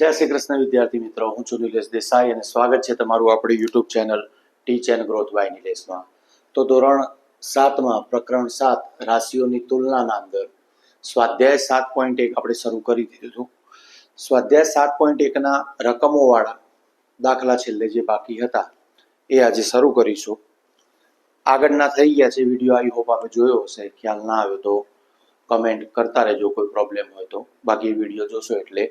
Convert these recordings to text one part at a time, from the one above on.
જય શ્રી કૃષ્ણ વિદ્યાર્થી મિત્રો, હું છું નિલેશ દેસાઈ અને સ્વાગત છે તમારું આપણી YouTube channel Teach and Growth by નિલેશમાં. તો ધોરણ સાતમાં, પ્રકરણ સાત, રાશિઓની તુલનાના અંદર સ્વાધ્યાય સાત પોઈન્ટ એક આપણે શરૂ કરી દીધું સ્વાધ્યાય સાત પોઈન્ટ એકના રકમોવાળા દાખલા છેલ્લે જે બાકી હતા, એ આજે શરૂ કરીશું. આગળના થઈ ગયા છે વીડિયો, આઈ હોપ આપણે જોયો હશે. ખ્યાલ ના આવ્યો તો કમેન્ટ કરતા રહેજો, કોઈ પ્રોબ્લેમ હોય તો. બાકી વીડિયો જોશો એટલે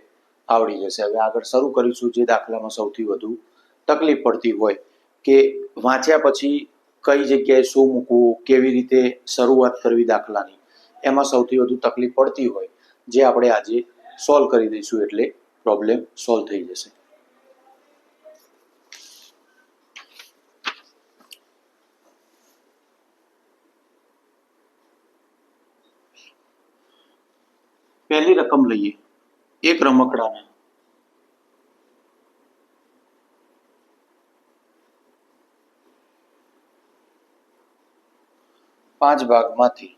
આવડી જશે. હવે આગળ શરૂ કરીશું જે દાખલામાં સૌથી વધુ તકલીફ પડતી હોય કે વાંચ્યા પછી કઈ જગ્યાએ શું મૂકવું, કેવી રીતે શરૂઆત કરવી દાખલાની, એમાં સૌથી વધુ તકલીફ પડતી હોય જે આપણે આજે સોલ્વ કરી દઈશું એટલે પ્રોબ્લેમ સોલ્વ થઈ જશે. પહેલી રકમ લઈએ. એક રમકડાને. પાંચ ભાગમાંથી.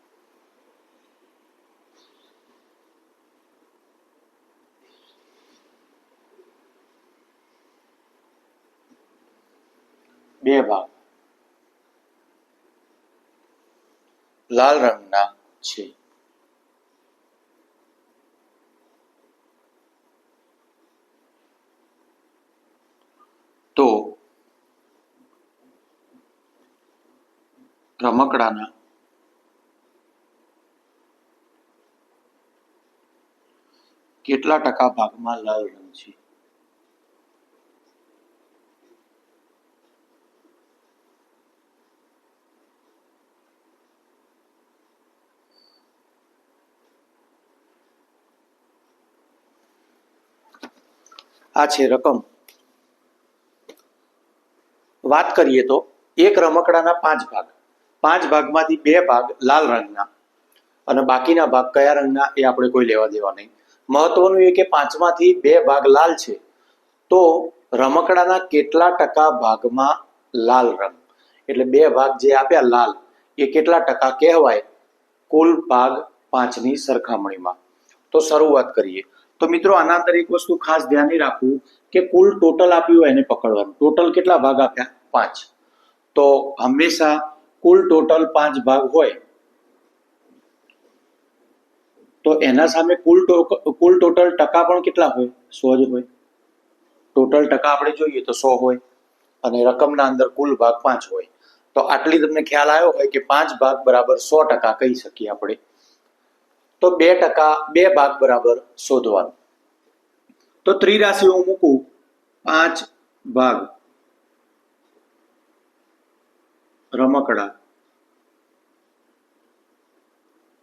બે ભાગ. લાલ રંગના છે તો રમકડાના. કેટલા ટકા ભાગમાં લાલ રંગ છે? આ છે રકમ. વાત કરીએ તો એક રમકડાના પાંચ ભાગ. પાંચ ભાગમાંથી બે ભાગ લાલ રંગના અને બાકીના ભાગ કયા રંગના એ આપણે કોઈ લેવા દેવા નહીં. મહત્વનું એ કે પાંચમાંથી બે ભાગ લાલ છે, તો રમકડાના કેટલા ટકા ભાગમાં લાલ રંગ? એટલે બે ભાગ જે આપ્યા લાલ, એ કેટલા ટકા કહેવાય? કુલ ભાગ પાંચની સરખામણીમાં. તો શરૂઆત કરીએ. તો મિત્રો, આના અંદર એક વસ્તુ ખાસ ધ્યાને રાખવું કે કુલ ટોટલ આપ્યું હોય એને પકડવાનું. ટોટલ કેટલા ભાગ આપ્યા? પાંચ. તો હંમેશા કુલ ટોટલ પાંચ ભાગ હોય, તો એના સામે કુલ કુલ ટોટલ ટકા પણ કેટલા હોય? સો જ હોય. ટોટલ ટકા આપણે જોઈએ તો સો હોય અને રકમના અંદર કુલ ભાગ પાંચ હોય. તો આટલી તમને ખ્યાલ આવ્યો હોય કે પાંચ ભાગ બરાબર સો ટકા કહી શકીએ આપણે. તો બે ટકા, બે ભાગ બરાબર શોધવાનું. તો ત્રિરાશિઓ હું મૂકું. પાંચ ભાગ. રમકડા.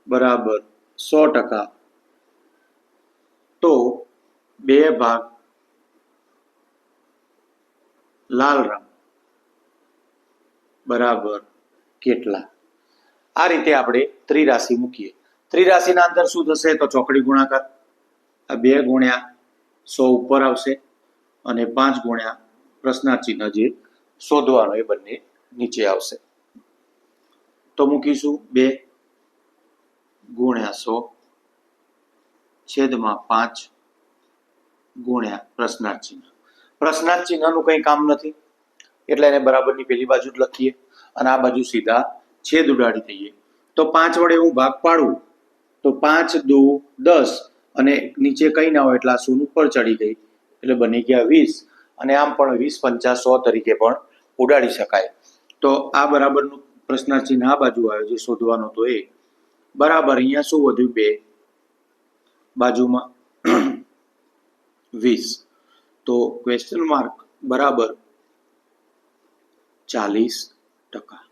બરાબર, સો ટકા. તો બે ભાગ. લાલ રંગ. બરાબર, કેટલા? આ રીતે આપણે ત્રિરાશિ મૂકીએ. ત્રિરાશિના અંદર શું થશે? તો ચોકડી ગુણાકાર. આ બે ગુણ્યા સો ઉપર આવશે અને પાંચ ગુણ્યા પ્રશ્નાર્થ ચિહ્ન જે શોધવાનો એ બંને નીચે આવશે. તો મૂકીશું બે ગુણ્યા સો છેદમાં પાંચ ગુણ્યા પ્રશ્નાર્થ ચિહ્ન. પ્રશ્નાર્થ ચિહ્નનું કંઈ કામ નથી. એટલે એને બરાબરની પેલી બાજુ જ લખીએ અને આ બાજુ સીધા છેદ ઉડાડી દઈએ. તો પાંચ વડે હું ભાગ પાડું, તો પાંચ દો દસ અને નીચે કંઈ ના હોય એટલે આ શૂન્ય ઉપર ચડી ગઈ. એટલે બની ગયા વીસ. અને આમ પણ વીસ પંચા સો તરીકે પણ ઉડાડી શકાય. તો આ બરાબરનું પ્રશ્નાર્થ ચિહ્ન બાજુ આવ્યો જે શોધવાનો તો એ. બરાબર, અહીંયા શું વધ્યું? બે. બાજુમાં વીસ. તો ક્વેશ્ચન માર્ક બરાબર ચાલીસ ટકા.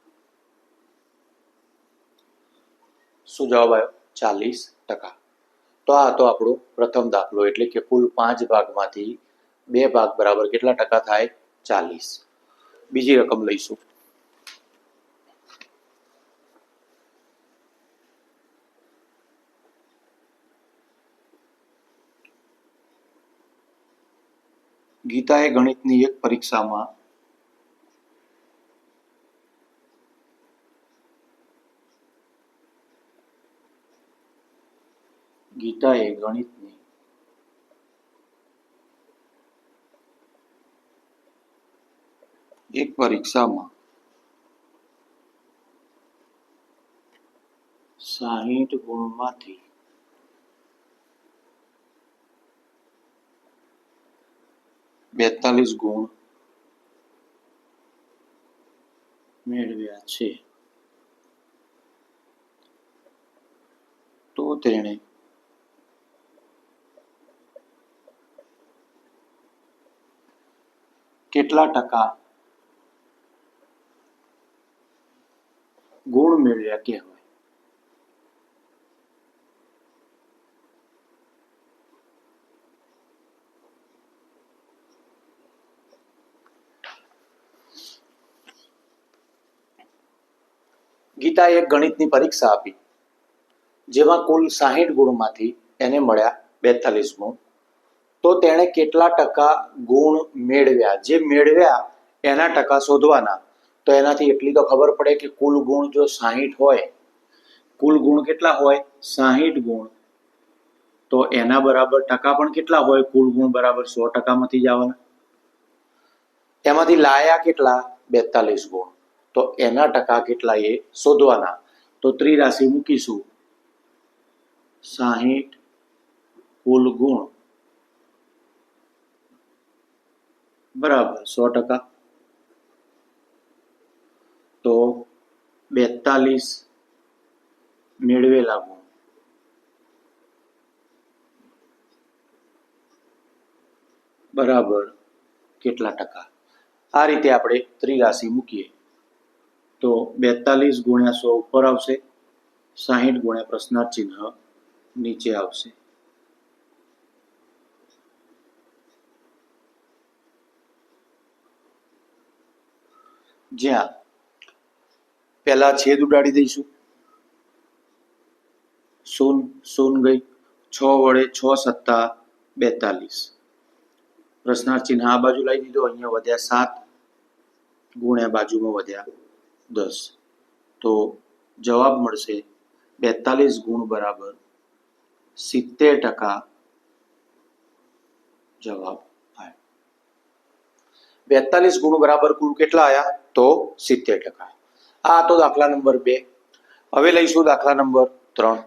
શું જવાબ આવ્યો? ચાલીસ ટકા. તો આ હતો આપણો પ્રથમ દાખલો, એટલે કે કુલ પાંચ ભાગમાંથી બે ભાગ બરાબર કેટલા ટકા થાય? ચાલીસ. બીજી રકમ લઈશું. ગીતાએ ગણિતની એક પરીક્ષામાં ગીતાએ ગણિતની એક પરીક્ષામાં સાહીઠ ગુણમાંથી બેતાલીસ ગુણ મેળવ્યા છે તો તેણે કેટલા ટકા ગુણ મેળવ્યા કહેવાય ગીતાએ ગણિતની પરીક્ષા આપી. જેમાં કુલ સાહીઠ ગુણમાંથી એને મળ્યા બેતાલીસ ગુણ. તો તેણે કેટલા ટકા ગુણ મેળવ્યા? જે મેળવ્યા એના ટકા શોધવાના. તો એનાથી એટલી તો ખબર પડે કે કુલ ગુણ જો સાહીઠ હોય, કુલ ગુણ કેટલા હોય? સાહીઠ ગુણ. તો એના બરાબર ટકા પણ કેટલા હોય? કુલ ગુણ બરાબર સો ટકામાંથી જ આવવાના. એમાંથી લાયા કેટલા? બેતાલીસ ગુણ. તો એના ટકા કેટલા એ શોધવાના? તો ત્રિરાશિ મૂકીશું. સાહીઠ કુલ ગુણ. બરાબર, સો ટકા. તો બેતાલીસ મેળવેલા ગુણ. બરાબર, કેટલા ટકા? આ રીતે આપણે ત્રિરાશિ મૂકીએ. તો બેતાલીસ ગુણ્યા સો ઉપર આવશે. સાહીઠ ગુણ્યા પ્રશ્નાર્થ ચિહ્ન નીચે આવશે. જ્યાં પહેલા છેદ ઉડાડી દઈશું. શૂન શૂન ગઈ. છ વડે છ સત્તા બેતાલીસ. પ્રશ્નાર્થ ચિહ્ન આ બાજુ લાવી દીધો. અહીંયા વધ્યા સાત ગુણ્યા બાજુમાં વધ્યા દસ. તો જવાબ મળશે બેતાલીસ ગુણ બરાબર સિત્તેર ટકા જવાબ આવ્યો બેતાલીસ ગુણ બરાબર કુલ કેટલા આયા? તો સિત્તેર ટકા. આ તો દાખલા નંબર બે. હવે લઈશું દાખલા નંબર ત્રણ.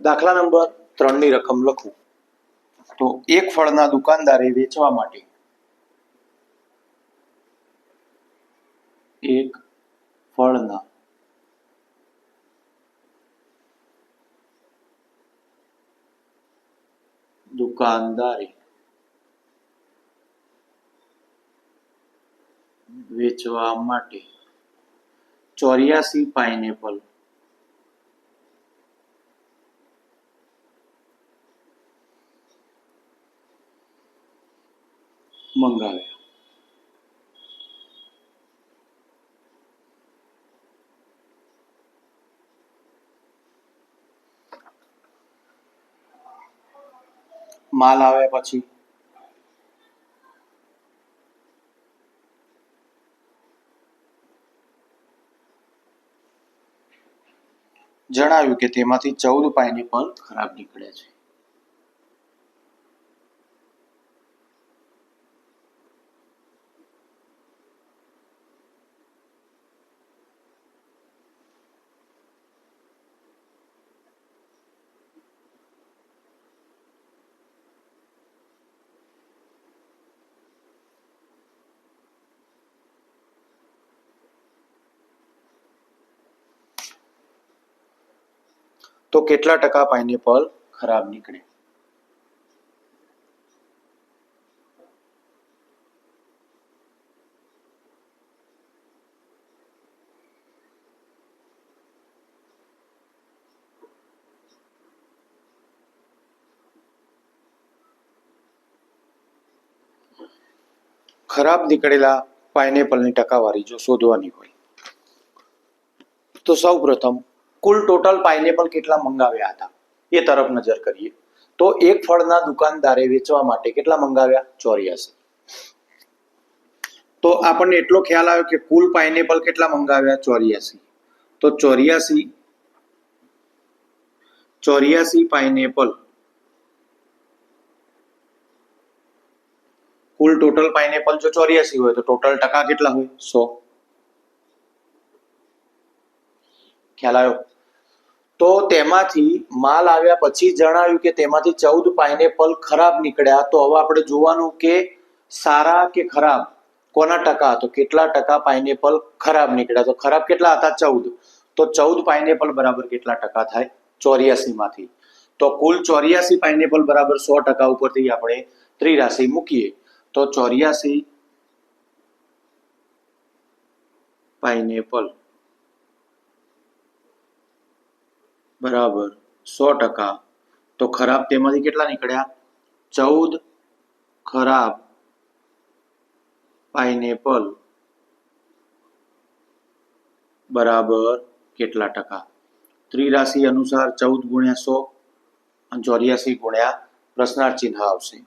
દાખલા નંબર ત્રણની રકમ લખું તો એક ફળના દુકાનદારે વેચવા માટે એક ફળના દુકાનદારે વેચવા માટે ચોર્યાસી પાઇનેપલ મંગાવ્યા માલ આવ્યા પછી. જણાવ્યું કે તેમાંથી ચૌદ પાઇનેપલ ખરાબ નીકળે છે. તો કેટલા ટકા પાઇનેપલ ખરાબ નીકળે? ખરાબ નીકળેલા પાઇનેપલની ટકાવારી જો શોધવાની હોય, તો સૌ પ્રથમ કુલ ટોટલ પાઇનેપલ કેટલા મંગાવ્યા હતા? એ તરફ નજર કરીએ. તો એક ફળના દુકાનદારે વેચવા માટે કેટલા મંગાવ્યા? ચોર્યાસી. તો આપણને એટલો ખ્યાલ આવ્યો કે કુલ પાઇનેપલ કેટલા મંગાવ્યા? ચોર્યાસી. તો ચોર્યાસી ચોર્યાસી પાઇનેપલ કુલ ટોટલ પાઇનેપલ જો ચોર્યાસી હોય તો ટોટલ ટકા કેટલા હોય? સો. ખ્યાલ આવ્યો તો તેમાંથી માલ આવ્યા પછી જણાવ્યું કે તેમાંથી ચૌદ પાઇનેપલ ખરાબ નીકળ્યા. તો હવે આપણે જોવાનું કે સારા કે ખરાબ? કોના ટકા તો કેટલા ટકા પાઇનેપલ ખરાબ નીકળ્યા? તો ખરાબ કેટલા હતા? ચૌદ. તો ચૌદ પાઇનેપલ બરાબર કેટલા ટકા થાય? ચોર્યાસી માંથી તો કુલ ચોર્યાસી પાઇનેપલ બરાબર સો ટકા ઉપરથી આપણે ત્રિરાશી મૂકીએ. તો ચોર્યાસી પાઇનેપલ બરાબર. સો ટકા. તો ખરાબ તેમાંથી કેટલા નીકળ્યા? ચૌદ ખરાબ પાઇનેપલ. બરાબર. કેટલા ટકા? ત્રિરાશિ અનુસાર ચૌદ ગુણ્યા સો અને ચોર્યાસી ગુણ્યા પ્રશ્નાર્થ ચિહ્ન આવશે.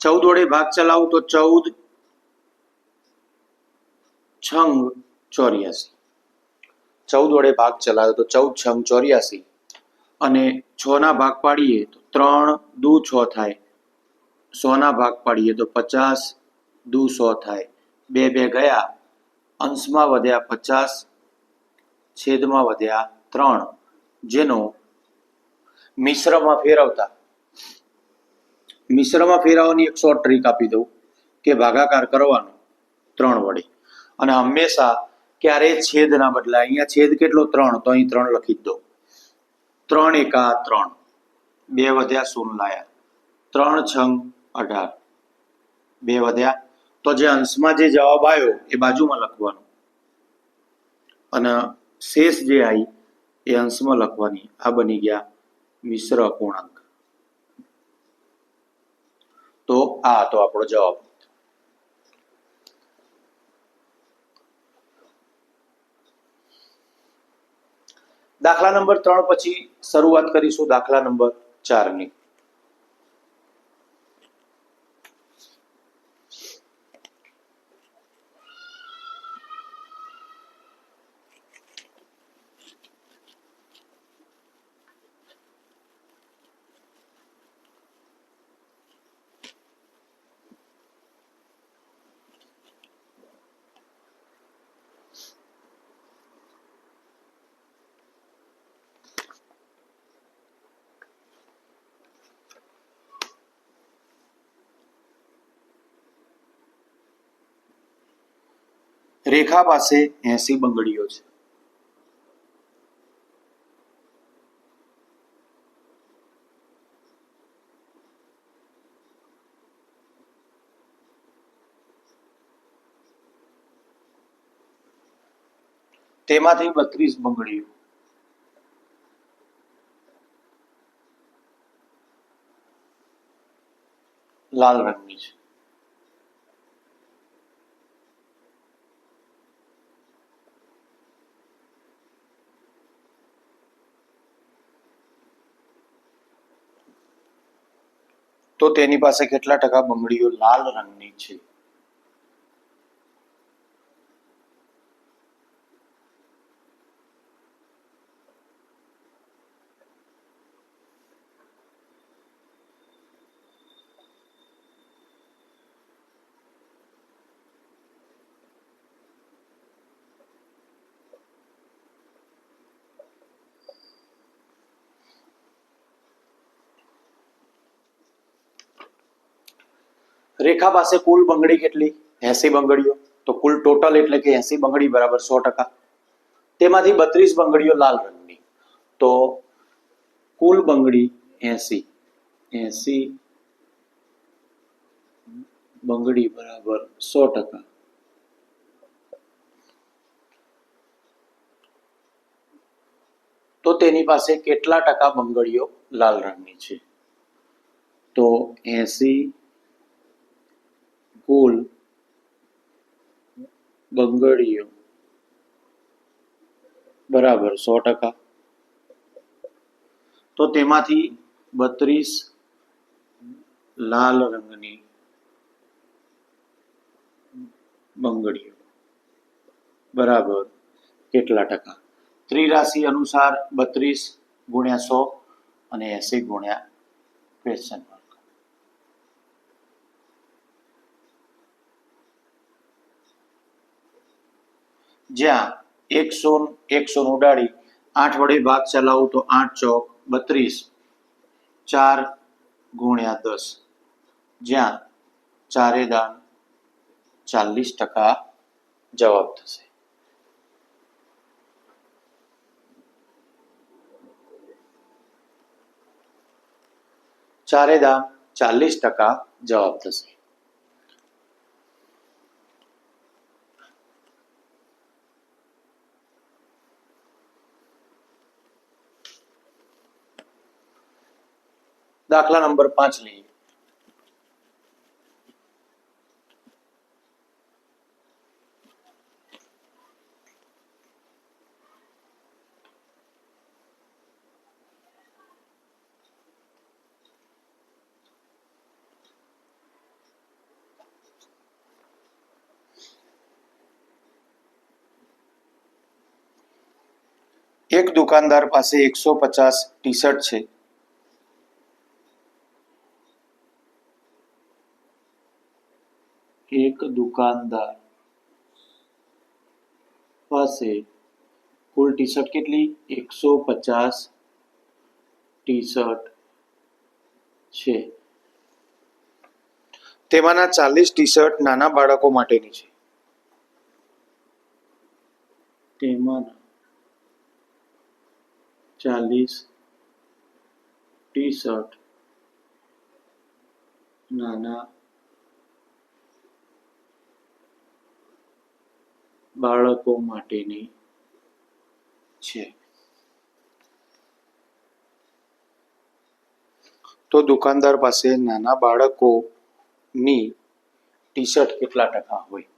ચૌદ વડે ભાગ ચલાવું તો ચૌદ છંગ ચોર્યાસી. ચૌદ વડે ભાગ ચલાવે તો ચૌદ છંગ ચોર્યાસી. અને છ ના ભાગ પાડીએ તો ત્રણ દુ છ થાય. સો ના ભાગ પાડીએ તો પચાસ દુ સો થાય. બે બે ગયા. અંશમાં વધ્યા પચાસ, છેદમાં વધ્યા ત્રણ. જેનો મિશ્રમાં ફેરવતા મિશ્રમાં ફેરવવાની એક શોર્ટ ટ્રીક આપી દઉં કે ભાગાકાર કરવાનો ત્રણ વડે. અને હંમેશા ક્યારે છેદ ના બદલાય. અહીંયા છેદ કેટલો? ત્રણ. તો અહીં ત્રણ લખી દો ત્રણ એકા ત્રણ. બે વધ્યા શૂન્ય લાયા. ત્રણ છંગ અઢાર. બે વધ્યા. તો જે અંશમાં જે જવાબ આવ્યો એ બાજુમાં લખવાનો. અને શેષ જે આવી એ અંશમાં લખવાની. આ બની ગયા મિશ્ર અપૂર્ણાંક તો આ હતો આપણો જવાબ. દાખલા નંબર ત્રણ પછી શરૂઆત કરીશું દાખલા નંબર ચાર રેખા પાસે એસી બંગડીઓ છે. તેમાંથી બત્રીસ બંગડીઓ. લાલ રંગની છે. તો તેની પાસે કેટલા ટકા બંગડીઓ લાલ રંગની છે? રેખા પાસે કુલ બંગડી કેટલી? એસી બંગડીઓ. તો કુલ ટોટલ એટલે કે એસી બંગડી બરાબર સો ટકા. તેમાંથી બત્રીસ બંગડીઓ લાલ રંગની. તો કુલ બંગડી એસી. એસી બંગડી બરાબર સો ટકા. તો તેની પાસે કેટલા ટકા બંગડીઓ લાલ રંગની છે? તો એસી કુલ બંગડીઓ. બરાબર, સો ટકા. તો તેમાંથી બત્રીસ લાલ રંગની બંગડીઓ. બરાબર, કેટલા ટકા? ત્રિરાશિ અનુસાર બત્રીસ ગુણ્યા સો અને એસી ગુણ્યા ક્વેશ્ચન જ્યાં એકસો એકસો ઉડાડી, આઠ વડે ભાગ ચલાવું તો આઠ ચોક, બત્રીસ, ચાર ગુણ્યા દસ. જ્યાં ચારે દાન ચાલીસ ટકા જવાબ થશે. ચારે દાન ચાલીસ ટકા જવાબ થશે. દાખલા નંબર પાંચ લઈએ એક દુકાનદાર પાસે એકસો પચાસ ટી શર્ટ છે એક દુકાનદાર. પાસે કુલ ટી શર્ટ કેટલી? એકસો પચાસ ટી શર્ટ છે. તેમાંના ચાલીસ ટી શર્ટ નાના બાળકો માટેની છે. તેમાંના ચાલીસ ટી શર્ટ નાના બાળકો માટેની છે. તો દુકાનદાર પાસે નાના બાળકોની ટી શર્ટ કેટલા ટકા હોય?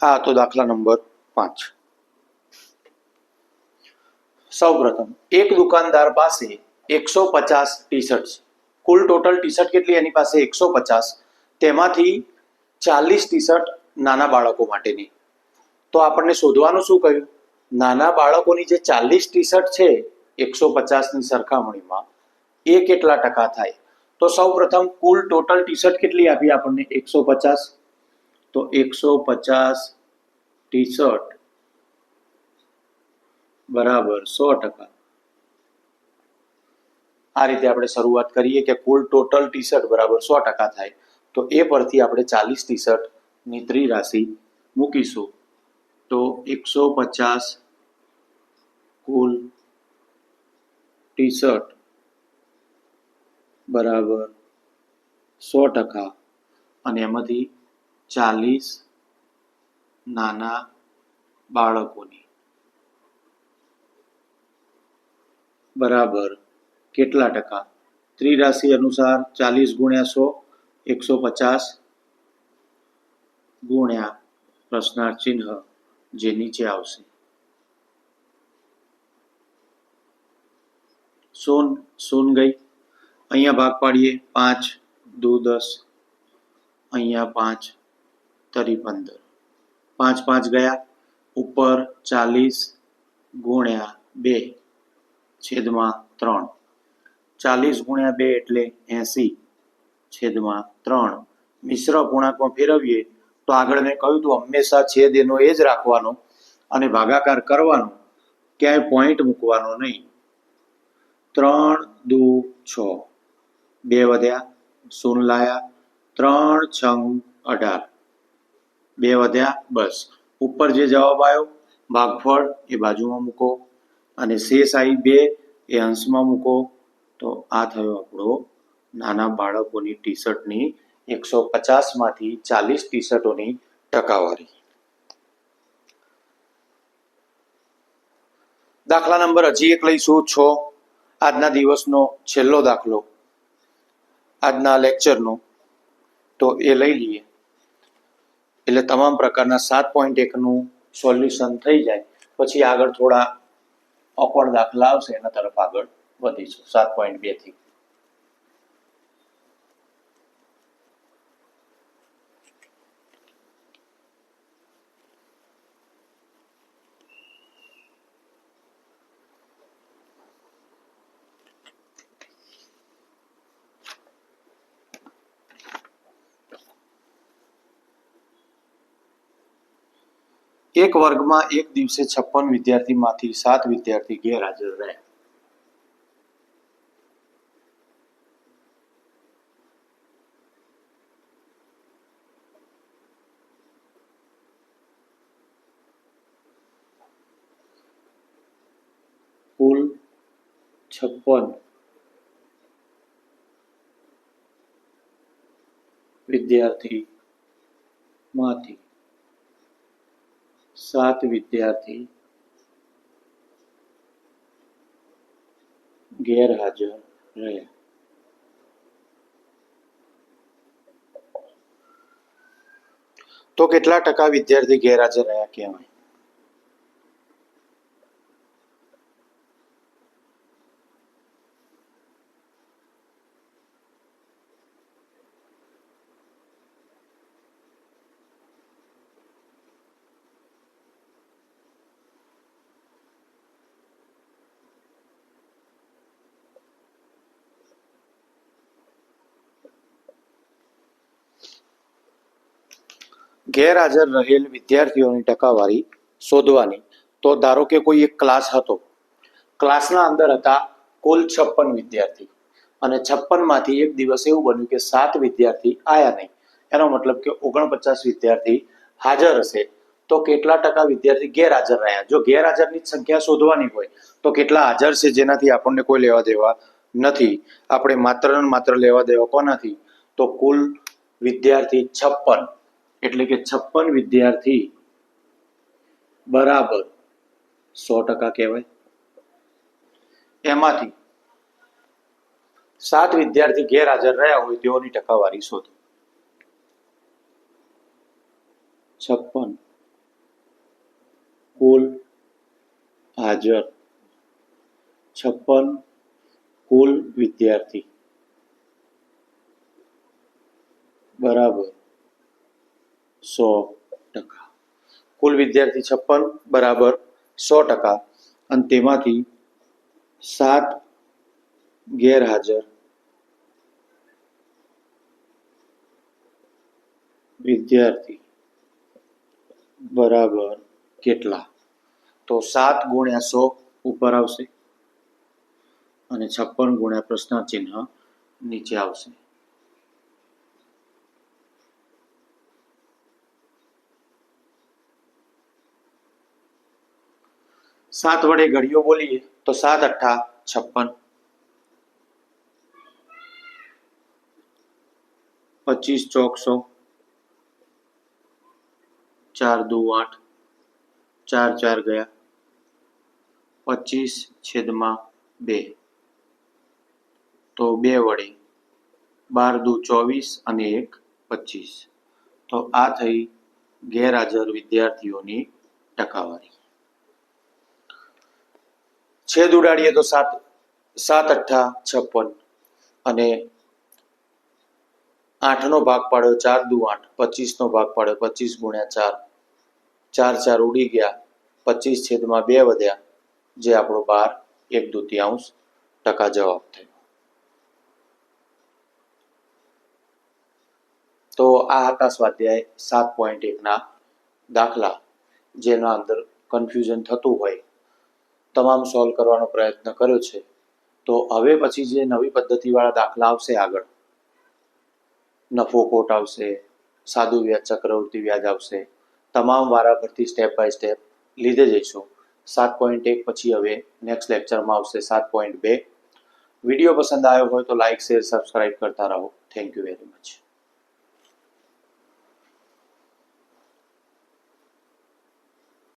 આ તો દાખલા નંબર પાંચ. સૌપ્રથમ, એક દુકાનદાર પાસે એકસો પચાસ ટી શર્ટ કુલ ટોટલ ટી શર્ટ કેટલી એની પાસે? એકસો પચાસ. તેમાંથી ચાલીસ ટી શર્ટ નાના બાળકો માટેની. તો આપણને શોધવાનું શું કહ્યું? નાના બાળકોની જે ચાલીસ ટી શર્ટ છે, એકસો પચાસની સરખામણીમાં, એ કેટલા ટકા થાય? તો સૌપ્રથમ, કુલ ટોટલ ટી શર્ટ કેટલી આપી આપણને? એકસો પચાસ. તો એકસો પચાસ ટી શર્ટ. બરાબર, સો ટકા. આ રીતે આપણે શરૂઆત કરીએ કે કુલ ટોટલ ટી શર્ટ બરાબર સો ટકા થાય. તો એ પરથી આપણે ચાલીસ ટી શર્ટની ત્રિરાશિ મૂકીશું. તો એકસો પચાસ કુલ ટી શર્ટ બરાબર સો ટકા. અને એમાંથી ચાલીસ નાના બાળકોની બરાબર કેટલા ટકા ત્રિરાશિ અનુસાર ચાલીસ ગુણ્યા સો એકસો પચાસ ગુણ્યા પ્રશ્નાર્થ ચિહ્ન જે નીચે આવશે સોન સોન ગઈ અહીંયા ભાગ પાડીએ પાંચ દુ દસ અહીંયા પાંચ તરી પંદર પાંચ પાંચ ગયા. ઉપર ચાલીસ ગુણ્યા બે, છેદમાં ત્રણ. ચાલીસ ગુણ્યા બે એટલે એસી, છેદમાં ત્રણ. મિશ્ર પૂર્ણાંકમાં ફેરવીએ તો આગળ મેં કહ્યું હતું હંમેશા છેદ એનો એ જ રાખવાનો અને ભાગાકાર કરવાનો. ક્યાંય પોઈન્ટ મૂકવાનો નહીં. ત્રણ દુ છ. બે વધ્યા, શૂન્ય લાયા. ત્રણ છંગ અઢાર. બે વધ્યા, બસ. ઉપર જે જવાબ આવ્યો, ભાગફળ એ બાજુમાં મૂકો અને શેષ આવી બે એ અંશમાં મૂકો. તો આ થયો આપણો નાના બાળકોની ટી શર્ટની એકસો પચાસમાંથી ચાલીસ ટી શર્ટોની ટકાવારી. દાખલા નંબર હજી એક લઈશું, છ. આજના દિવસનો છેલ્લો દાખલો. આજના લેક્ચરનો. તો એ લઈ લઈએ. એટલે તમામ પ્રકારના સાત પોઈન્ટ એકનું સોલ્યુશન થઈ જાય. પછી આગળ થોડા ઓકવર્ડ દાખલા આવશે એના તરફ આગળ વધીશું. સાત પોઈન્ટ બે એક વર્ગમાં એક દિવસે છપ્પન વિદ્યાર્થીમાંથી સાત વિદ્યાર્થી ગેરહાજર રહ્યા કુલ છપ્પન વિદ્યાર્થી માંથી સાત વિદ્યાર્થી ગેરહાજર રહ્યા. તો કેટલા ટકા વિદ્યાર્થી ગેરહાજર રહ્યા કહેવાય? ગેરહાજર રહેલ વિદ્યાર્થીઓની ટકાવારી શોધવાની. તો ધારો કે કોઈ એક ક્લાસ હતો. ક્લાસના અંદર હતા કુલ છપ્પન વિદ્યાર્થી. અને છપ્પનમાંથી એક દિવસ એવું બન્યું કે સાત વિદ્યાર્થી આયા નહીં. એનો મતલબ કે ઓગણપચાસ વિદ્યાર્થી હાજર હશે. તો કેટલા ટકા વિદ્યાર્થી ગેરહાજર રહ્યા? જો ગેરહાજરની સંખ્યા શોધવાની હોય, તો કેટલા હાજર છે જેનાથી આપણને કોઈ લેવા દેવા નથી? આપણે માત્ર ને માત્ર લેવા દેવા કોનાથી? તો કુલ વિદ્યાર્થી છપ્પન. એટલે કે છપ્પન વિદ્યાર્થી બરાબર સો ટકા કહેવાય. એમાંથી સાત વિદ્યાર્થી ગેરહાજર રહ્યા હોય તેઓની ટકાવારી શોધો. છપ્પન કુલ હાજર. છપ્પન કુલ વિદ્યાર્થી. બરાબર. સો ટકા. કુલ વિદ્યાર્થી છપ્પન બરાબર સો ટકા. અને તેમાંથી સાત ગેરહાજર વિદ્યાર્થી બરાબર કેટલા? તો સાત ગુણ્યા સો ઉપર આવશે અને છપ્પન ગુણ્યા પ્રશ્ન ચિહ્ન નીચે આવશે. સાત વડે ઘડીઓ બોલીએ તો સાત અઠ્ઠા છપ્પન. પચીસ ચોકસો. ચાર દુ આઠ. ચાર ચાર ગયા. પચીસ છેદમાં બે. તો બે વડે બાર દુ ચોવીસ અને એક પચીસ. તો આ થઈ ગેરહાજર વિદ્યાર્થીઓની ટકાવારી. છેદ ઉડાડીએ તો સાત સાત અઠ્ઠા છપ્પન. અને આઠનો ભાગ પાડ્યો ચાર દુ આઠ, પચીસનો ભાગ પાડ્યો પચીસ ગુણ્યા ચાર. ચાર ચાર ઉડી ગયા, પચીસ છેદમાં બે વધ્યા, જે આપણો બાર, એક દુતિયાંશ ટકા જવાબ થયો. તો આ હતા સ્વાધ્યાય સાત પોઈન્ટ એકના દાખલા, જેના અંદર કન્ફ્યુઝન થતું હોય. તમામ સોલ્વ કરવાનો પ્રયત્ન કર્યો છે, તો હવે પછી જે નવી પદ્ધતિવાળા દાખલા આવશે આગળ. નફો ખોટ આવશે સાદું વ્યાજ ચક્રવૃત્તિ વ્યાજ આવશે, તમામ વારા પરથી સ્ટેપ બાય સ્ટેપ લીધે જઈશું. સાત પોઈન્ટ એક પછી હવે નેક્સ્ટ લેક્ચરમાં આવશે સાત પોઈન્ટ બે. વીડિયો પસંદ આવ્યો હોય તો લાઇક શેર સબસ્ક્રાઇબ કરતા રહો. Thank you very much